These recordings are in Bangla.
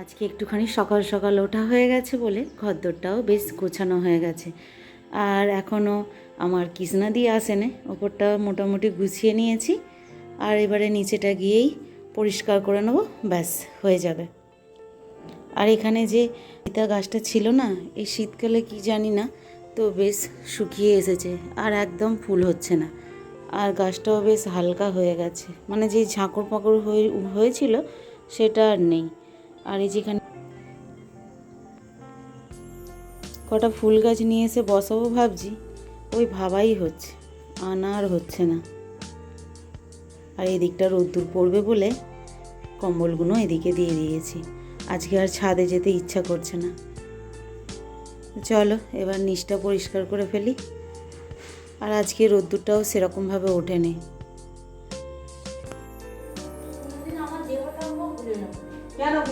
আজকে একটুখানি সকাল সকাল ওঠা হয়ে গেছে বলে ঘরদোরটাও বেশ গোছানো হয়ে গেছে। আর এখনও আমার কৃষ্ণা দিয়ে আসেনে, ওপরটা মোটামুটি গুছিয়ে নিয়েছি। আর এবারে নিচেটা গিয়েই পরিষ্কার করে নেব, ব্যাস হয়ে যাবে। আর এখানে যে পিতা গাছটা ছিল না, এই শীতকালে কি জানি না, তো বেশ শুকিয়ে এসেছে আর একদম ফুল হচ্ছে না। আর গাছটাও বেশ হালকা হয়ে গেছে। মানে যে ঝাঁকড় পাকড় হয়ে, হয়েছিল, সেটা আর নেই। আর এই যেখানে কটা ফুল গাছ নিয়ে এসে বসাবো ভাবছি, ওই ভাবাই হচ্ছে, আনা আর হচ্ছে না। আর এদিকটা রোদ্দুর পড়বে বলে কম্বলগুলো এদিকে দিয়ে দিয়েছি। আজকে আর ছাদে যেতে ইচ্ছা করছে না। চলো, এবার নিচটা পরিষ্কার করে ফেলি। আর আজকে রোদ্দুরটাও সেরকমভাবে ওঠেনি।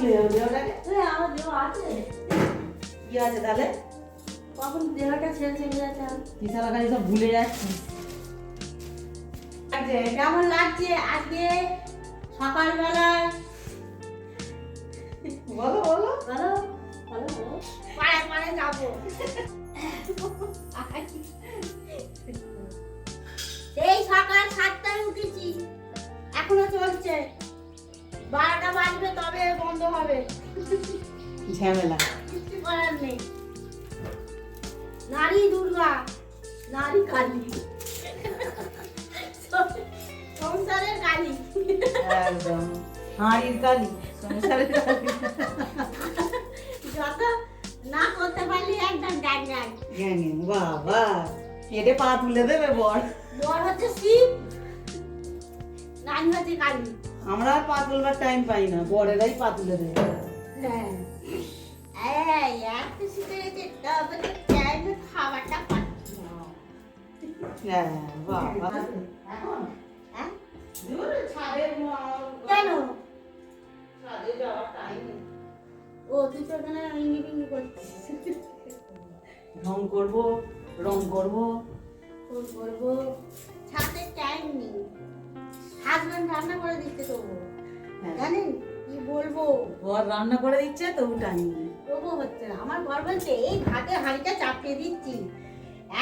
কেন খুলে যাবে? দেহটাকে কি আছে তাহলে? কখন দেহটা ছেড়ে চলে যাচ্ছে বিশাল খালি সব ভুলে যাচ্ছি। লাগছে কেমন লাগছে আজকে? সকালবেলায় বলো বলো। বলো বলো বলো। পাড়ায় পাড়ায় যাব। এই সকাল সাতটায় ঝামেলা। নারী দুর্গা নারী কালী। সংসারের কালী। একদম। হাঁড়ির কালি সংসারের কালি। যত না করতে পারলি একদম গ্যাং গ্যাং বাবা। হেঁটে পা তুলে দেবে বর। বর হচ্ছে শিব নারী হচ্ছে কালী। আমরা আর পা তুলবার টাইম পাই না বরেরাই পা তুলে দেবে রং করব রং করব। করব ছাদের টাইম নেই। হাজবেন্ড রান্না করে দিচ্ছে তবু হ্যাঁ। জানেন? কি বলব? বর রান্না করে দিচ্ছে টাইম নেই তবু হচ্ছে না। আমার ঘর বলছে এই ভাতে হাঁড়িটা চাপিয়ে দিচ্ছি।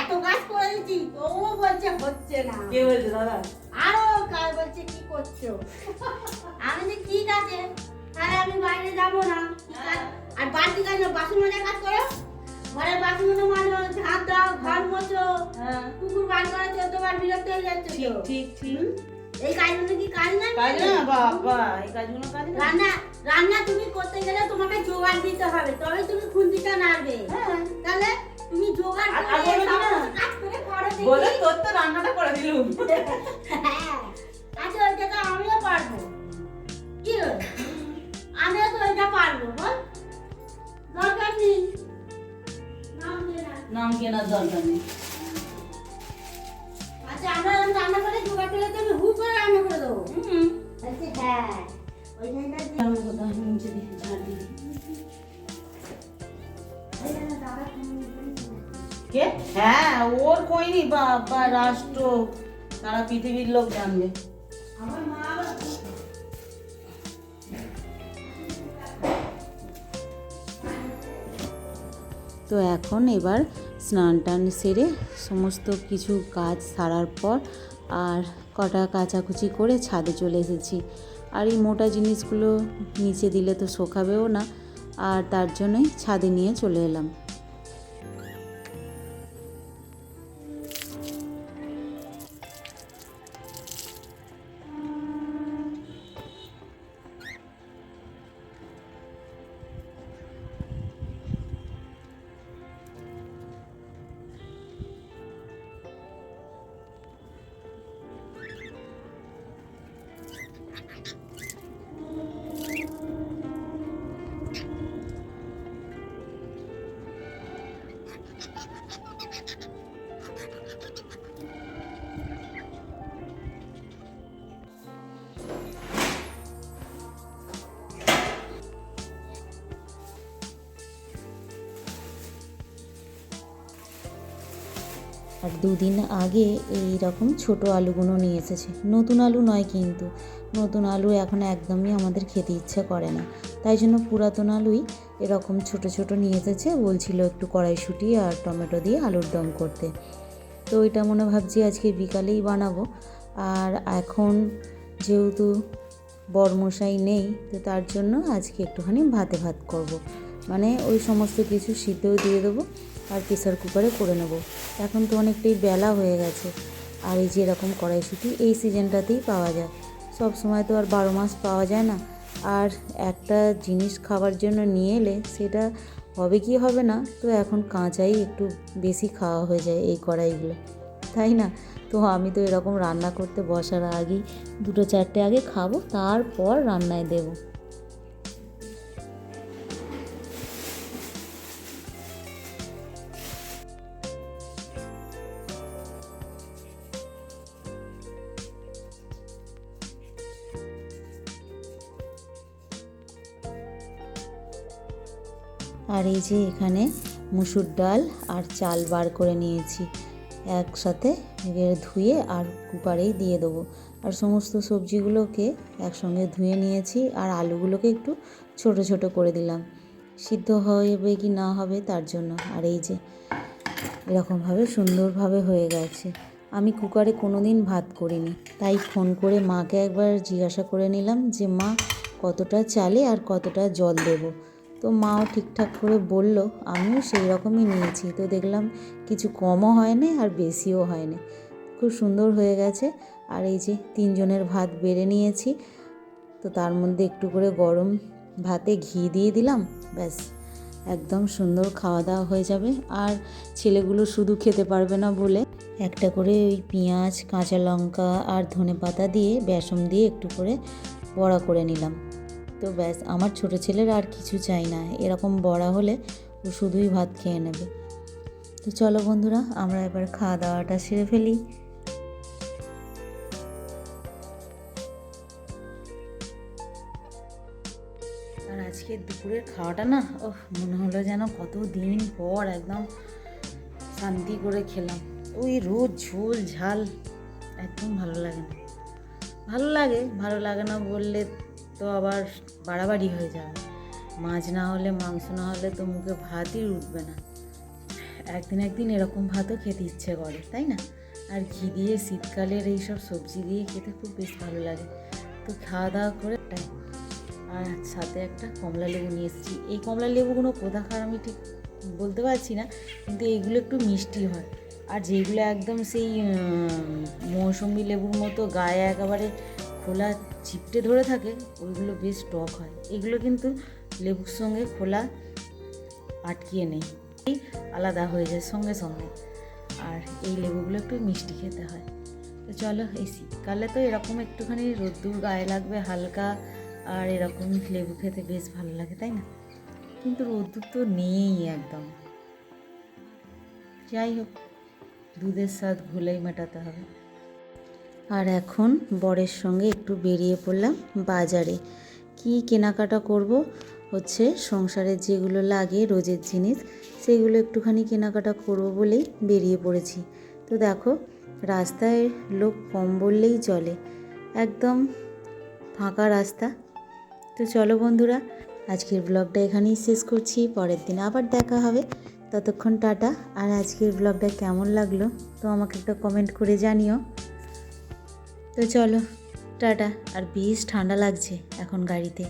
এত কাজ করে দিচ্ছি তবুও বলছে হচ্ছে না। কে বলছে দাদা? আরও কাজ বলছে কি করছ? আমি যে ঠিক আছে তাহলে আমি বাইরে যাব না। আর বাড়তি কাজ বাসন মাজা কাজ করো? ঘরে বাসন মাজো ঝাঁট দাও ঘর মোছো। হ্যাঁ। কুকুর বার করা চোদ্দবার বিরক্ত হয়ে যাচ্ছে ঠিক ঠিক। ঠিক? এই কাজগুলো কি কাজ না? কাজ না বাবা এই কাজগুলো কাজ না। রান্না রান্না তুমি করতে গেলে তোমাকে জোগাড় দিতে হবে তবে তুমি খুন্তিটা নাড়বে। হ্যাঁ। তাহলে তুমি জোগাড় করে কাজ করে করো। বলে তোর তো রান্নাটা করে দিলুম। হ্যাঁ। আচ্ছা ওইটা তো আমিও পারব। কি? আমিও তো ওইটা পারব বল। দরকার নেই। নাম নাম কেনার দরকার নেই। কে? হ্যাঁ ওর কইনি, বাবা, রাষ্ট্র। তারা পৃথিবীর লোক জানবে। তো এখন এবার স্নান টান সেরে সমস্ত কিছু কাজ সারার পর আর কটা কাচাকুচি করে ছাদে চলে এসেছি। আর এই মোটা জিনিসগুলো নিচে দিলে তো শোকাবেও না। আর তার জন্যই ছাদে নিয়ে চলে এলাম। আর দুদিন আগে এই রকম ছোট আলুগুলো নিয়ে এসেছে। নতুন আলু নয় কিন্তু, নতুন আলু এখন একদমই আমাদের খেতে ইচ্ছে করে না। তাই জন্য পুরাতন আলুই এরকম ছোট ছোট নিয়ে এসেছে, বলছিল একটু কড়াইশুঁটি আর টমেটো দিয়ে আলুর দম করতে। তো ওইটা মনে ভাবছি আজকে বিকালেই বানাবো। আর এখন যেহেতু বরমশাই নেই, তো তার জন্য আজকে একটুখানি ভাতে ভাত করব। মানে ওই সমস্ত কিছু সিদ্ধও দিয়ে দেবো। আর প্রেসার কুকারে করে নেব। এখন তো অনেকটাই বেলা হয়ে গেছে। আর এই যে এরকম কড়াইশুঁটি, এই সিজনটাতেই পাওয়া যায়। সব সময় তো আর বারো মাস পাওয়া যায় না। আর একটা জিনিস খাবার জন্য নিয়ে এলে সেটা হবে কি হবে না, তো এখন কাঁচাই একটু বেশি খাওয়া হয়ে যায় এই কড়াইগুলো। তাই না? তো আমি তো এরকম রান্না করতে বসার আগেই দুটো চারটে আগে খাব, তারপর রান্নায় দেবো। আর এই যে এখানে মুসুর ডাল আর চাল বার করে নিয়েছি। একসাথে ধুয়ে আর কুকারেই দিয়ে দেবো। আর সমস্ত সবজিগুলোকে একসঙ্গে ধুয়ে নিয়েছি আর আলুগুলোকে একটু ছোট ছোট করে দিলাম। সিদ্ধ হবে কি না হবে তার জন্য। আর এই যে এরকমভাবে সুন্দরভাবে হয়ে গেছে। আমি কুকারে কোনো দিন ভাত করিনি, তাই ফোন করে মাকে একবার জিজ্ঞাসা করে নিলাম যে, মা, কতটা চালে আর কতটা জল দেবো? তো মাও ঠিকঠাক করে বলল, আমিও সেই রকমই নিয়েছি। তো দেখলাম কিছু কমও হয়নি আর বেশিও হয়নি। খুব সুন্দর হয়ে গেছে। আর এই যে তিনজনের ভাত বেড়ে নিয়েছি, তো তার মধ্যে একটু করে গরম ভাতে ঘি দিয়ে দিলাম। ব্যাস, একদম সুন্দর খাওয়া দাওয়া হয়ে যাবে। আর ছেলেগুলো শুধু খেতে পারবে না বলে একটা করে ওই পেঁয়াজ, কাঁচা লঙ্কা আর ধনে পাতা দিয়ে বেসন দিয়ে একটু করে বড়া করে নিলাম। তো ব্যাস, আমার ছোট ছেলের আর কিছু চাই না। এরকম বড়া হলে ও শুধুই ভাত খেয়ে নেবে। তো চলো বন্ধুরা, আমরা এবার খাওয়া দাওয়াটা সেরে ফেলি। আর আজকে দুপুরের খাওয়াটা না ও মনে হলো যেন কত দিন পর একদম শান্তি করে খেলাম। ওই রোজ ঝোল, ঝাল, একদম ভালো লাগে না। ভালো লাগে ভালো লাগে না বললে তো আবার বাড়াবাড়ি হয়ে যাবে মাছ না হলে, মাংস না হলে তো মুখে ভাতই উঠবে না। একদিন একদিন এরকম ভাতও খেতে ইচ্ছে করে, তাই না? আর ঘি দিয়ে শীতকালের এইসব সবজি দিয়ে খেতে খুব বেশ ভালো লাগে। তো খাওয়া দাওয়া করে আর সাথে একটা কমলা লেবু নিয়ে এসেছি। এই কমলা লেবুগুলো কোথাকার আমি ঠিক বলতে পারছি না, কিন্তু এইগুলো একটু মিষ্টি হয়। আর যেগুলো একদম সেই মৌসুমি লেবুর মতো গায়ে একেবারে খোলা চিপটে ধরে থাকে, ওইগুলো বেশ টক হয়। এগুলো কিন্তু লেবুর সঙ্গে খোলা আটকিয়ে নেই, আলাদা হয়ে যায় সঙ্গে সঙ্গে। আর এই লেবুগুলো একটু মিষ্টি খেতে হয়। তো চলো, এই শীতকালে তো এরকম একটুখানি রোদ্দুর গায়ে লাগবে হালকা, আর এরকম লেবু খেতে বেশ ভালো লাগে, তাই না? কিন্তু রোদ্দুর তো নেই একদম। যাই হোক, দুধের স্বাদ ভুলেই মেটাতে হবে। আর এখন বরের সঙ্গে একটু বেরিয়ে পড়লাম বাজারে। কি কেনাকাটা করব? হচ্ছে সংসারে যেগুলো লাগে রোজের জিনিস, সেগুলো একটুখানি কেনাকাটা করব বলেই বেরিয়ে পড়েছি। তো দেখো, রাস্তায় লোক কম বললেই চলে। একদম ফাঁকা রাস্তা। তো চলো বন্ধুরা, আজকের ব্লগটা এখানেই শেষ করছি। পরের দিন আবার দেখা হবে। ততক্ষণ টাটা। আর আজকের ব্লগটা কেমন লাগল, তো আমাকে একটা কমেন্ট করে জানিও। তো চলো টাটা। আর বেশ ঠান্ডা লাগছে এখন গাড়িতে।